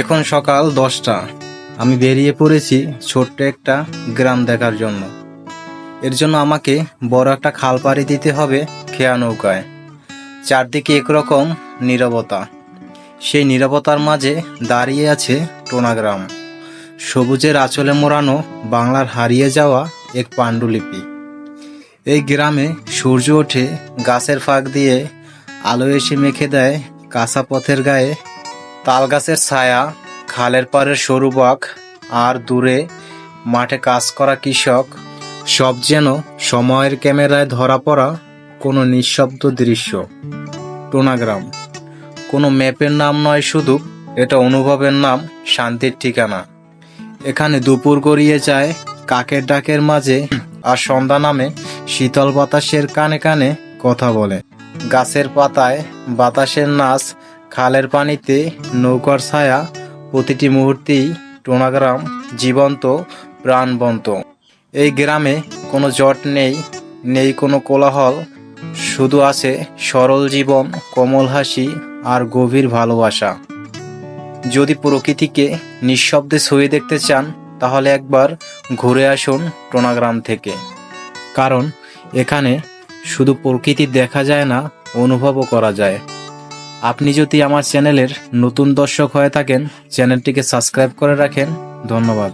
এখন সকাল দশটা। আমি বেরিয়ে পড়েছি ছোট্ট একটা গ্রাম দেখার জন্য। এর জন্য আমাকে বড় একটা খাল পাড়ি দিতে হবে খেয়া নৌকায়। চারদিকে একরকম নীরবতা। সেই নীরবতার মাঝে দাঁড়িয়ে আছে টোনাগ্রাম সবুজের আঁচলে মোড়ানো বাংলার হারিয়ে যাওয়া এক পাণ্ডুলিপি। এই গ্রামে সূর্য ওঠে গাছের ফাঁক দিয়ে, আলো এসে মেখে দেয় কাঁচা পথের গায়ে তাল গাছের ছায়া, খালের পাড়ের সরু বাঁক, আর দূরে মাঠে কাজ করা কৃষক, সব যেন সময়ের ক্যামেরায় ধরা পড়া কোনো নিঃশব্দ দৃশ্য। টোনাগ্রাম। কোনো ম্যাপের নাম নয় শুধু, এটা অনুভবের নাম, শান্তির ঠিকানা। এখানে দুপুর গড়িয়ে যায়, কাকের ডাকের মাঝে, আর সন্ধ্যা নামে শীতল বাতাসের কানে কানে কথা বলে। গাছের পাতায় বাতাসের নাচ খালের পানিতে নৌকার ছায়া প্রতিটি মুহূর্তেই টোনাগ্রাম জীবন্ত, প্রাণবন্ত। এই গ্রামে কোনো জট নেই নেই কোনো কোলাহল। শুধু আছে সরল জীবন, কোমল হাসি আর গভীর ভালোবাসা। যদি প্রকৃতিকে নিঃশব্দে ছুঁয়ে দেখতে চান, তাহলে একবার ঘুরে আসুন টোনাগ্রাম থেকে। কারণ এখানে শুধু প্রকৃতি দেখা যায় না, অনুভবও করা যায়। আপনি যদি আমার চ্যানেলের নতুন দর্শক হয়ে থাকেন চ্যানেলটিকে সাবস্ক্রাইব করে রাখেন। ধন্যবাদ।